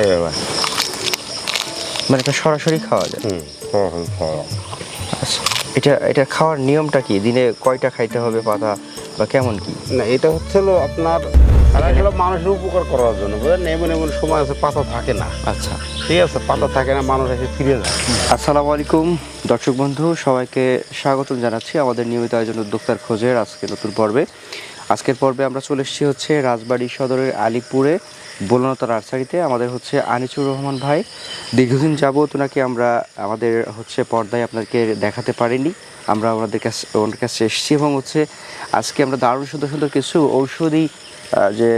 এই মানে এটা সরাসরি খাওয়া যায়? হুম খাওয়া আচ্ছা এটা এটা খাওয়ার নিয়মটা কি? দিনে কয়টা খাইতে হবে পাতা বা কেমন কি? না এটা হচ্ছে আপনার এটা মানুষের উপকার করার জন্য বুঝলেন? এমন এমন সময় আছে পাতা থাকে না। আচ্ছা। ঠিক আছে পাতা থাকে না মানুষ এসে ফিরে যায়। আসসালামু আলাইকুম দর্শক বন্ধু সবাইকে স্বাগতম জানাচ্ছি আমাদের নিয়মিত আয়োজন উদ্যোক্তার খোঁজের আজকে নতুন পর্বে। আজকের পর্বে আমরা চলে এসেছি হচ্ছে রাজবাড়ি সদরের আলিপুরে বোলনতা নার্সারিতে। আমাদের হচ্ছে আনিসুর রহমান ভাই। দীর্ঘদিন যাবত ওনাকে আমরা আমাদের হচ্ছে পর্দায় আপনাকে দেখাতে পারিনি। আমরা ওনাদের কাছে ওনার কাছে এসেছি এবং হচ্ছে আজকে আমরা দারুণ সুন্দর সুন্দর কিছু ঔষধি যে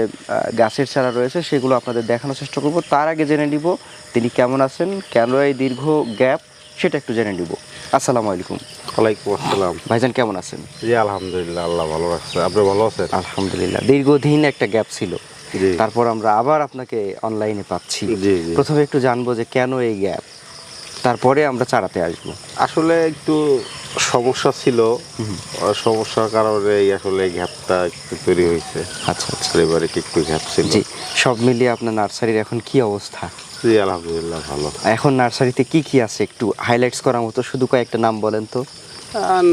গাছের চারা রয়েছে সেগুলো আপনাদের দেখানোর চেষ্টা করব। তার আগে জেনে নিব তিনি কেমন আছেন কেন এই দীর্ঘ গ্যাপ সেটা একটু জেনে নিব। আসসালামু আলাইকুম। ওয়ালাইকুম আসসালাম। ভাইজান কেমন আছেন? জি আলহামদুলিল্লাহ আল্লাহ ভালো রাখছে। আপনি ভালো আছেন? আলহামদুলিল্লাহ। দীর্ঘদিন একটা গ্যাপ ছিল। তারপর আমরা আবার আপনাকে অনলাইনে পাচ্ছি। প্রথমে একটু জানব যে কেন এই গ্যাপ? তারপরে আমরা চারাতে আসব। আসলে একটু সমস্যা ছিল। সমস্যার কারণে এই আসলে গ্যাপটা একটু তৈরি হয়েছে। আচ্ছা আচ্ছা। পারিবারিক একটু গ্যাপ ছিল। জি সব মিলিয়ে আপনার নার্সারির এখন কি অবস্থা? জি, আলহামদুলিল্লাহ, ভালো। এখন নার্সারিতে কি কি আছে? একটু হাইলাইটস করার মতো শুধু কয়েকটা নাম বলেন তো।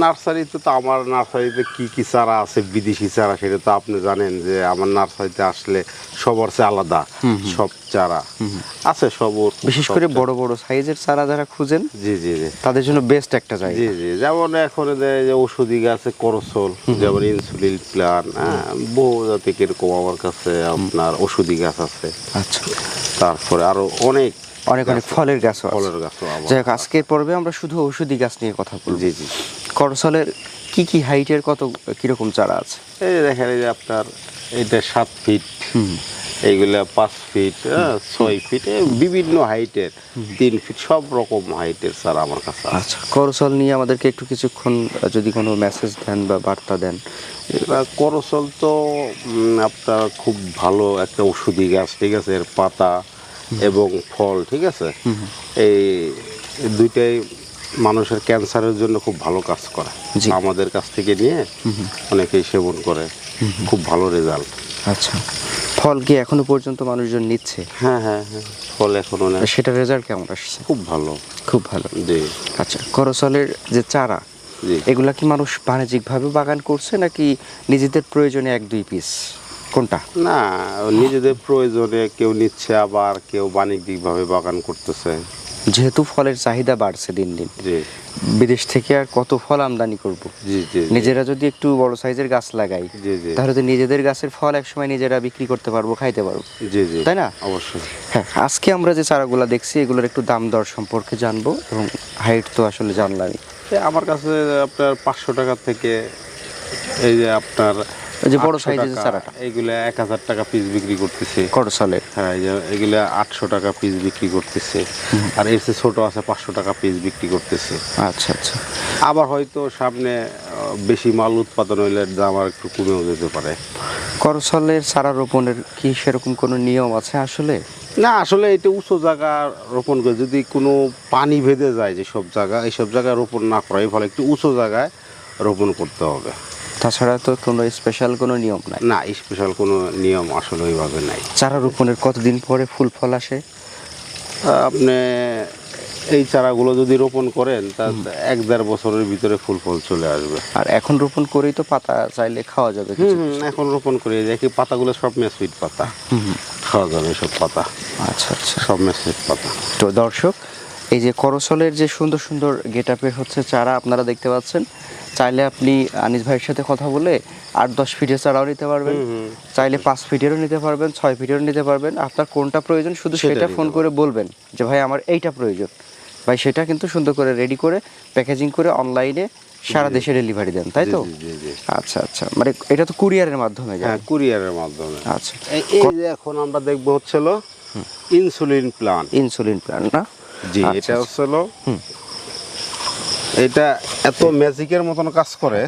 নার্সারিতে তো আমার নার্সারিতে কি কি চারা আছে বিদেশি চারা সেটা তো আপনি জানেন যে আমার নার্সারিতে আসলে সবার চেয়ে আলাদা সব চারা আছে সব বিশেষ করে বড় বড় সাইজের চারা যারা খুঁজেন জি জি জি। তাদের জন্য বেস্ট একটা জায়গা। জি জি যেমন এখন যে ওষুধি গাছে করসল যেমন ইনসুলিন প্ল্যান হ্যাঁ বহু জাতি কীরকম আমার কাছে আপনার ওষুধি গাছ আছে। আচ্ছা। তারপরে আরও অনেক অনেক অনেক ফলের গাছও ফলের গাছও যাই হোক আজকের পর্বে আমরা শুধু ঔষধি গাছ নিয়ে কথা বলব। জি জি। করসলের কি কি হাইটের কত কীরকম চারা আছে? এই যে দেখেন এই যে আপনার এইটা সাত ফিট এইগুলা পাঁচ ফিট হ্যাঁ, ছয় ফিট বিভিন্ন হাইটের তিন ফিট সব রকম হাইটের স্যার আমার কাছে আছে। আচ্ছা করসল নিয়ে আমাদেরকে একটু কিছুক্ষণ যদি কোনো মেসেজ দেন বা বার্তা দেন। এবার করসল তো আপনার খুব ভালো একটা ওষুধি গাছ ঠিক আছে? এর পাতা এবং ফল ঠিক আছে? এই দুইটাই মানুষের ক্যান্সারের জন্য খুব ভালো কাজ করে। আমাদের কাছ থেকে নিয়ে অনেকেই সেবন করে। খুব ভালো রেজাল্ট। আচ্ছা। ফল কি এখনও পর্যন্ত মানুষজন নিচ্ছে? হ্যাঁ হ্যাঁ হ্যাঁ। ফল এখনও না সেটা রেজাল্ট কেমন আসছে? খুব ভালো। খুব ভালো। জি। আচ্ছা করসলের যে চারা এগুলা কি মানুষ বাণিজ্যিকভাবে বাগান করছে নাকি নিজেদের প্রয়োজনে এক দুই পিস? কোনটা? না নিজেদের প্রয়োজনে কেউ নিচ্ছে আবার কেউ বাণিজ্যিকভাবে বাগান করতেছে। যেহেতু ফলের চাহিদা বাড়ছে দিন দিন বিদেশ থেকে আর কত ফল আমদানি করব। নিজেরা যদি একটু বড় সাইজের গাছ লাগাই তাহলে তো নিজেদের গাছের ফল একসময় নিজেরা বিক্রি করতে পারব খাইতে পারব। জি জি। তাই না? অবশ্যই। হ্যাঁ আজকে আমরা যে চারাগুলো দেখছি এগুলোর একটু দাম দর সম্পর্কে জানব এবং হাইট তো আসলে জানলামই। আমার কাছে আপনার পাঁচশো টাকা থেকে এই যে আপনার ওই যে বড় 800 সাইজের চারাটা। এইগুলো এক হাজার টাকা পিস বিক্রি করতেছে। করসলের হ্যাঁ এগুলো আটশো টাকা পিস বিক্রি করতেছে। আর এর চেয়ে ছোটো আছে পাঁচশো টাকা পিস বিক্রি করতেছে। আচ্ছা আচ্ছা। আবার হয়তো সামনে বেশি মাল উৎপাদন হইলে দাম আর একটু কমেও যেতে পারে। করসলের চারা রোপণের কি সেরকম কোনো নিয়ম আছে আসলে? না আসলে এটা উঁচু জায়গা রোপণ করে যদি কোনো পানি ভেদে যায় যেসব জায়গা এইসব জায়গায় রোপণ না করাই ফলে একটু উঁচু জায়গায় রোপণ করতে হবে। তাছাড়া তো কোনো স্পেশাল কোনো নিয়ম নাই? না স্পেশাল কোনো নিয়ম আসলে ওইভাবে নাই। চারা রোপণের কতদিন পরে ফুল ফল আসে? আপনি এই চারাগুলো যদি রোপণ করেন তা এক দেড় বছরের ভিতরে ফুল ফল চলে আসবে। আর এখন রোপণ করেই তো পাতা চাইলে খাওয়া যাবে এখন রোপণ করে দেখি পাতাগুলো সব মেসুইট পাতা। খাওয়া যাবে সব পাতা। আচ্ছা আচ্ছা। সব মেসুইট পাতা। তো দর্শক এই যে করসলের যে সুন্দর সুন্দর গেট আপের হচ্ছে চারা আপনারা দেখতে পাচ্ছেন। চাইলে আপনি আনিস ভাইয়ের সাথে কথা বলে আট দশ ফিটের চারাও নিতে পারবেন। চাইলে পাঁচ ফিটেরও নিতে পারবেন ছয় ফিটেরও নিতে পারবেন। আপনার কোনটা প্রয়োজন শুধু সেটা ফোন করে বলবেন যে ভাই আমার এইটা প্রয়োজন। ভাই সেটা কিন্তু সুন্দর করে রেডি করে প্যাকেজিং করে অনলাইনে সারা দেশে ডেলিভারি দেন তাই তো? জি, জি, জি। আচ্ছা আচ্ছা। মানে এটা তো কুরিয়ারের মাধ্যমে যায়। হ্যাঁ কুরিয়ারের মাধ্যমে। আচ্ছা। এই এখন আমরা দেখব হচ্ছিল ইনসুলিন প্লান্ট ইনসুলিন প্ল্যান না? জি আচ্ছা, এটা হচ্ছিল এটা এত ম্যাজিকের মতন কাজ করে।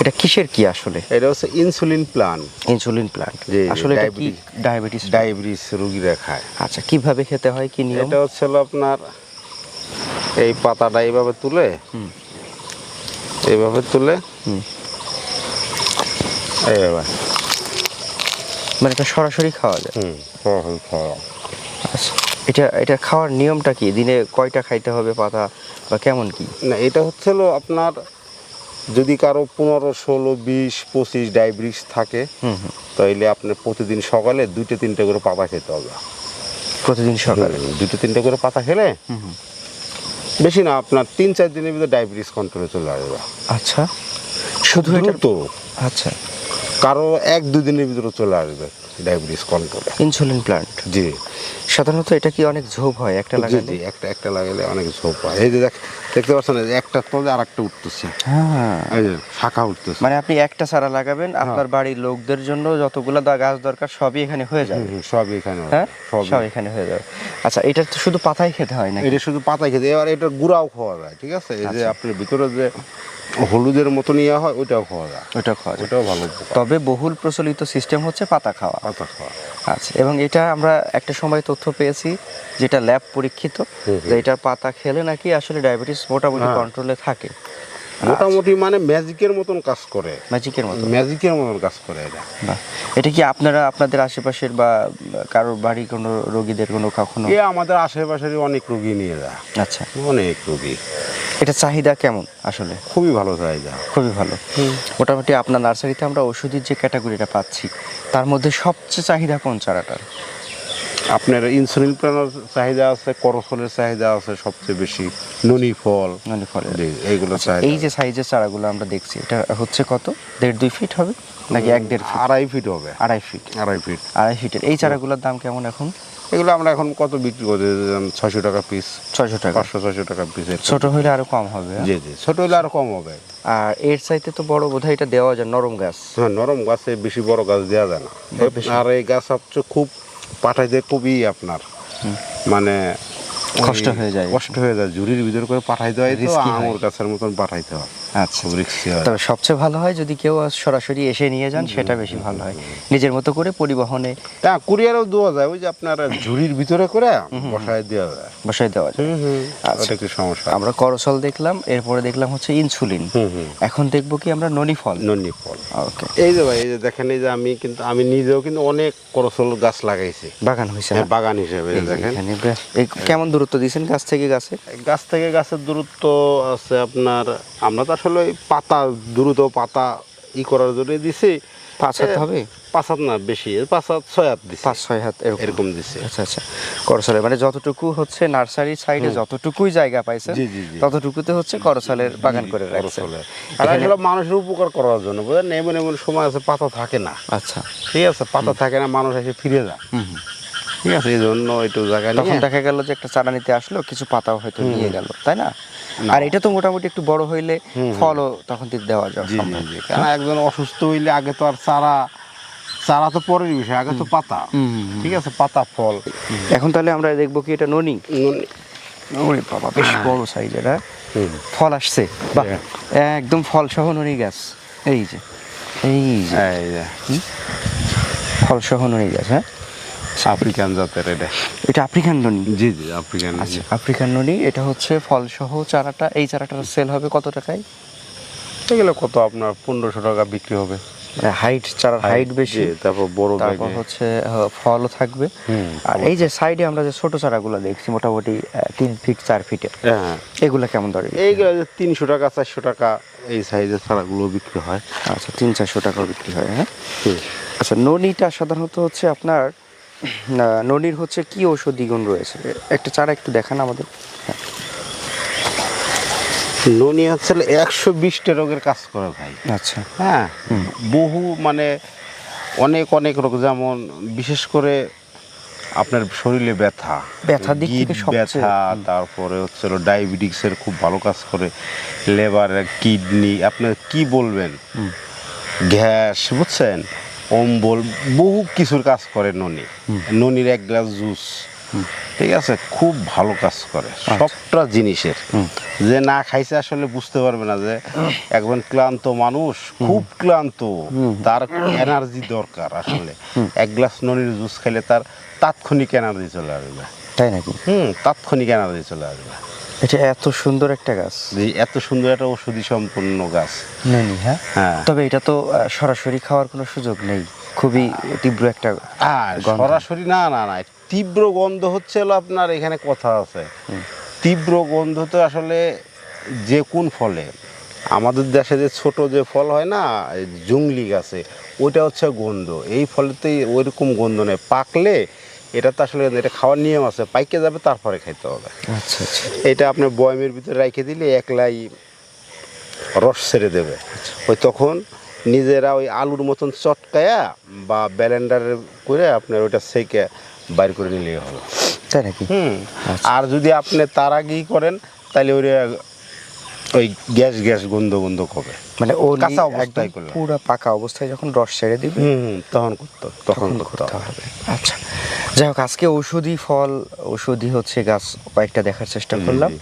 এটা কিসের কি আসলে? এটা হচ্ছে ইনসুলিন প্লান ইনসুলিন জি, আসলে এটা কি ডায়াবেটিস। ডায়াবেটিস? রুগীরা খায় আচ্ছা কীভাবে খেতে হয় কি নিয়ম? এটা হচ্ছিল আপনার এই পাতাটা এইভাবে তুলে এইভাবে তুলে হুম। এইভাবে মানে এটা সরাসরি খাওয়া যায়? হুম সরাসরি খাওয়া আচ্ছা। এটা এটা খাওয়ার নিয়মটা কি? দিনে কয়টা খাইতে হবে পাতা বা কেমন কি? না এটা হচ্ছে হলো আপনার যদি কারও পনেরো ষোলো বিশ পঁচিশ ডায়াবেটিস থাকে তাইলে আপনার প্রতিদিন সকালে দুইটা তিনটে করে পাতা খেতে হবে। প্রতিদিন সকালে? দুটো তিনটে করে পাতা খেলে। বেশি না আপনার তিন চার দিনের ভিতরে ডায়াবেটিস কন্ট্রোলে চলে আসবে। আচ্ছা। শুধু তো আচ্ছা। কারও এক দুই দিনের ভিতরে চলে আসবে। ডায়াবেটিস কন্ট্রোলে ইনসুলিন প্লান্ট? জি। সাধারণত এটা কি অনেক ঝোপ হয় একটা লাগালে? জি একটা একটা লাগালে অনেক ঝোপ হয়। এই যে দেখ দেখতে পাচ্ছেন একটা তলে আর একটা উঠতেছে। হ্যাঁ। এই যে শাখা উঠতেছে। মানে আপনি একটা চারা লাগাবেন হ্যাঁ। আপনার বাড়ির লোকদের জন্য যতগুলো দা- গাছ দরকার সবই এখানে হয়ে যাবে। হুম, হুম, সব এখানে হ্যাঁ? সব এখানে হয়ে যাবে। আচ্ছা এটা তো শুধু পাতাই খেতে হয় না এটা শুধু পাতাই খেতে এবার এটা গুঁড়াও খাওয়া যায় ঠিক আছে? এই যে আচ্ছা। আপনার ভিতরে যে হলুদের মতো নিয়ে হয় ওইটাও খাওয়া যায়। ওটা খাওয়া যায়। ওটাও ভালো তবে বহুল প্রচলিত সিস্টেম হচ্ছে পাতা খাওয়া। পাতা খাওয়া আচ্ছা এবং এটা আমরা একটা সময় তথ্য পেয়েছি যেটা ল্যাব পরীক্ষিত এটার যে পাতা খেলে নাকি আসলে ডায়াবেটিস মোটামুটি হ্যাঁ। কন্ট্রোলে থাকে। মোটামুটি মানে ম্যাজিকের মতন কাজ করে। ম্যাজিকের মতন। ম্যাজিকের মতন কাজ করে এটা। এটা কি আপনারা আপনাদের আশেপাশের বা কারোর বাড়ি কোনো রোগীদের কোনো কখনো? এ আমাদের আশেপাশের অনেক রুগী নিয়ে যায় আচ্ছা। অনেক রুগী। এটা চাহিদা কেমন আসলে? খুবই ভালো চাহিদা। খুবই ভালো। মোটামুটি আপনার নার্সারিতে আমরা ওষুধের যে ক্যাটাগরিটা পাচ্ছি তার মধ্যে সবচেয়ে চাহিদা কোন চারাটার? আপনার ইনসুলিন প্ল্যানের চাহিদা আছে করসলের চাহিদা আছে সবচেয়ে বেশি। ননি ফল। মানে ফল এইগুলো চাহিদা। এই যে সাইজের চারাগুলো আমরা দেখছি এটা হচ্ছে কত? দেড় দুই ফিট হবে? নাকি এক দেড় ফিট আড়াই ফিট হবে। আড়াই ফিট আড়াই ফিট আড়াই ফিটের এই চারাগুলোর দাম কেমন এখন? এগুলো আমরা এখন কত বিক্রি করি? ছয়শো টাকা পিস ছয়শো টাকা। পাঁচশো ছয়শো টাকা পিস ছোট হলে আরও কম হবে হ্যাঁ? জি জি ছোট হলে আরও কম হবে। আর এর চাইতে তো বড় বোধহয় এটা দেওয়া যায় নরম গাছ। হ্যাঁ নরম গাছে বেশি বড় গাছ দেওয়া যায় না। আর এই গাছ হচ্ছে খুব পাঠাইতে খুবই আপনার মানে কষ্ট হয়ে যায়। কষ্ট হয়ে যায় ঝুড়ির ভিতর করে পাঠাইতে হয় আমার কাছের আঙুর গাছের মতন পাঠাইতে হয়। আচ্ছা হয়? তবে সবচেয়ে ভালো হয় যদি কেউ সরাসরি এসে নিয়ে যান সেটা বেশি ভালো হয়। নিজের মতো করে পরিবহনে হ্যাঁ কুরিয়ারও দেওয়া যায় ওই যে আপনার ঝুড়ির ভিতরে করে বসায় দেওয়া যায়। বসাই দেওয়া যায়। হুম হুম আচ্ছা। সমস্যা আমরা করসল দেখলাম এরপরে দেখলাম হচ্ছে ইনসুলিন। হুম হুম। এখন দেখব কি আমরা ননি ফল নন্নি ফল ওকে। এই যে ভাই এই যে দেখেন এই যে আমি কিন্তু আমি নিজেও কিন্তু অনেক করসল গাছ লাগাইছি। বাগান হয়েছে হ্যাঁ, বাগান হিসেবে দেখেন। এই কেমন দূরত্ব দিয়েছেন গাছ থেকে গাছে? গাছ থেকে গাছের দূরত্ব আছে আপনার আমরা তো আসলে পাতা দ্রুত পাতা ই করার জন্য দিছি। পাঁচ হাত হবে? পাঁচ হাত না বেশি। পাঁচ হাত ছয় হাত দিছি। পাঁচ ছয় হাত এরকম। দিছে। আচ্ছা আচ্ছা। করসলের মানে যতটুকু হচ্ছে নার্সারি সাইডে যতটুকুই জায়গা পাইছে। ততটুকুতে হচ্ছে করসলের বাগান করে রাখছে আর আসলে মানুষের উপকার করার জন্য বুঝলেন? এমন এমন সময় আছে পাতা থাকে না। আচ্ছা। ঠিক আছে? পাতা থাকে না মানুষ এসে ফিরে যায়। ঠিক আছে? এই জন্য একটু জায়গা তখন দেখা গেল যে একটা চারা নিতে আসলো কিছু পাতাও হয়তো নিয়ে গেল তাই না। আর এটা তো মোটামুটি একটু বড় হইলে ফলও তখন দেওয়া যায় কারণ একজন অসুস্থ হইলে আগে তো আর চারা চারা তো পরের বিষয় আগে তো পাতা। ঠিক আছে পাতা ফল। এখন তাহলে আমরা দেখব কি এটা ননি? নুন- ওরে বাবা বেশ বড় সাইজের হ্যাঁ? ফল আসছে। বাহ একদম ফল সহ ননি গাছ। এই যে এই যে। এই যে। ফল সহ ননি গাছ হ্যাঁ? আফ্রিকান জাতের এটা। এটা আফ্রিকান ননি? জি জি আফ্রিকান আচ্ছা আফ্রিকান ননি এটা হচ্ছে ফল সহ চারাটা এই চারাটার সেল হবে কত টাকায়? এগুলো কত আপনার পনেরোশো টাকা বিক্রি হবে। মানে হাইট চারার হাইট বেশি। তারপর বড় তারপর হচ্ছে ফলও থাকবে। আর এই যে সাইডে আমরা যে ছোট চারাগুলো দেখছি মোটামুটি তিন ফিট চার ফিটে হ্যাঁ এগুলো কেমন দরে এইগুলো তিনশো টাকা চারশো টাকা এই সাইজের চারাগুলো বিক্রি হয়। আচ্ছা তিন চারশো টাকা বিক্রি হয় হ্যাঁ? আচ্ছা ননিটা সাধারণত হচ্ছে আপনার ননির হচ্ছে কি ঔষধি গুণ রয়েছে? একটা চারা একটু দেখান আমাদের। হ্যাঁ। ননি হচ্ছে একশো বিশটা রোগের কাজ করে ভাই। আচ্ছা। হ্যাঁ বহু মানে অনেক অনেক রোগ যেমন বিশেষ করে আপনার শরীরে ব্যথা ব্যথার দিক থেকে ব্যথা তারপরে হচ্ছে ডায়াবেটিক্সের খুব ভালো কাজ করে লেবার কিডনি আপনার কি বলবেন? গ্যাস বুঝছেন? অম্বল বহু কিছুর কাজ করে ননি। ননির এক গ্লাস জুস। ঠিক আছে? খুব ভালো কাজ করে। সবটা জিনিসের। যে না খাইছে আসলে বুঝতে পারবে না যে একজন ক্লান্ত মানুষ খুব ক্লান্ত। তার এনার্জি দরকার আসলে। এক গ্লাস ননির জুস খেলে তার তাৎক্ষণিক এনার্জি চলে আসবে। তাই নাকি? হুম তাৎক্ষণিক এনার্জি চলে আসবে। এটা এত সুন্দর একটা গাছ। যে এত সুন্দর একটা ঔষধি সম্পন্ন গাছ। ননি হ্যাঁ? হ্যাঁ। তবে এটা তো সরাসরি খাওয়ার কোনো সুযোগ নেই। খুবই তীব্র একটা। সরাসরি না না না তীব্র গন্ধ হচ্ছে হলো আপনার এখানে কথা আছে। তীব্র গন্ধ তো আসলে যে কোন ফলে? আমাদের দেশে যে ছোট যে ফল হয় না জংলি গাছে ওইটা হচ্ছে গন্ধ। এই ফলেতেই ওইরকম গন্ধ নেই। পাকলে এটা তো আসলে এটা খাওয়ার নিয়ম আছে পাইকে যাবে তারপরে খাইতে হবে। আচ্ছা আচ্ছা। এটা আপনি বয়মের ভিতরে রেখে দিলে একলাই রস ছেড়ে দেবে। ওই তখন নিজেরা ওই আলুর মতন চটকায়া বা ব্যালেন্ডারে করে আপনার ওইটা সেকে বাইর করে নিলেই হবে। তাই নাকি? হুম। আচ্ছা। আর যদি আপনি তার আগেই করেন তাহলে ওই ওই গ্যাস গ্যাস গন্ধ গন্ধ কবে মানে ও কাঁচা অবস্থায় করলে। পুরো পাকা অবস্থায় যখন রস ছেড়ে দিবে তখন করতে হবে, তখন করতে হবে। হবে। আচ্ছা। যাই হোক আজকে ঔষধি ফল ঔষধি হচ্ছে গাছ কয়েকটা দেখার চেষ্টা করলাম।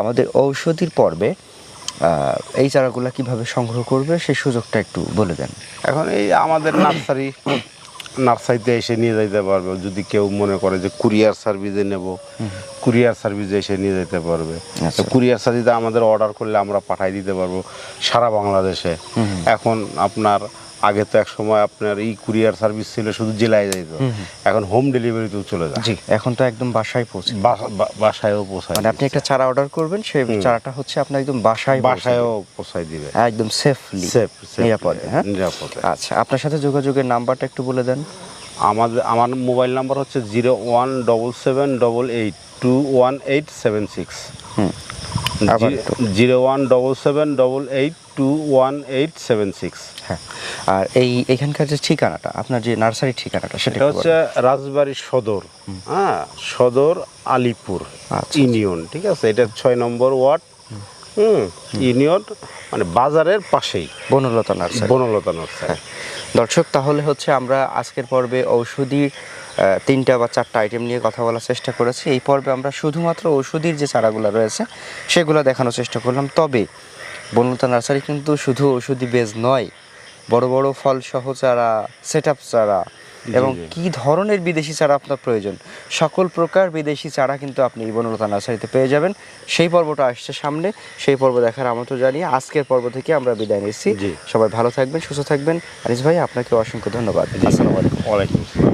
আমাদের ঔষধির পর্বে এই চারাগুলো কীভাবে সংগ্রহ করবে সেই সুযোগটা একটু বলে দেন। এখন এই আমাদের নার্সারি নার্সারিতে এসে নিয়ে যেতে পারবে। যদি কেউ মনে করে যে কুরিয়ার সার্ভিসে নেব কুরিয়ার সার্ভিসে এসে নিয়ে যেতে পারবে। আচ্ছা। কুরিয়ার সার্ভিসে আমাদের অর্ডার করলে আমরা পাঠাই দিতে পারব সারা বাংলাদেশে। এখন আপনার আগে তো এক সময় আপনার এই কুরিয়ার সার্ভিস ছিল শুধু জেলায় যাইতো। এখন হোম ডেলিভারিতেও চলে যায়। জি এখন তো একদম বাসায় পৌঁছে বাসায়ও পৌঁছায় মানে আপনি একটা চারা অর্ডার করবেন সেই চারাটা হচ্ছে আপনার একদম বাসায় বাসায়ও পৌঁছায় দিবে। একদম সেফলি সেফ নিরাপদে হ্যাঁ? নিরাপদে। আচ্ছা আপনার সাথে যোগাযোগের নাম্বারটা একটু বলে দেন। আমাদের আমার মোবাইল নাম্বার হচ্ছে zero one double seven double eight two one eight seven six. Zero one double seven double eight two one eight seven six হ্যাঁ আর এই এখানকার যে ঠিকানাটা আপনার যে নার্সারির ঠিকানাটা সেটা হচ্ছে রাজবাড়ি সদর হ্যাঁ সদর আলিপুর আচ্ছা। ইউনিয়ন ঠিক আছে? এটা ছয় নম্বর ওয়ার্ড হুম ইউনিয়ন মানে বাজারের পাশেই। বনলতা নার্সারি। বনলতা নার্সারি। দর্শক তাহলে হচ্ছে আমরা আজকের পর্বে ঔষধির তিনটা বা চারটা আইটেম নিয়ে কথা বলার চেষ্টা করেছি। এই পর্বে আমরা শুধুমাত্র ঔষধির যে চারাগুলো রয়েছে সেগুলো দেখানোর চেষ্টা করলাম। তবে বনলতা নার্সারি কিন্তু শুধু ঔষধি বেজ নয় বড় বড় ফল সহ চারা সেট আপ চারা এবং কি ধরনের বিদেশি চারা আপনার প্রয়োজন? সকল প্রকার বিদেশি চারা কিন্তু আপনি এই বনলতা নার্সারিতে পেয়ে যাবেন। সেই পর্বটা আসছে সামনে সেই পর্ব দেখার আমন্ত্রণ জানিয়ে আজকের পর্ব থেকে আমরা বিদায় নিচ্ছি। সবাই ভালো থাকবেন সুস্থ থাকবেন। আনিস ভাই আপনাকে অসংখ্য ধন্যবাদ। আসসালামু আলাইকুম।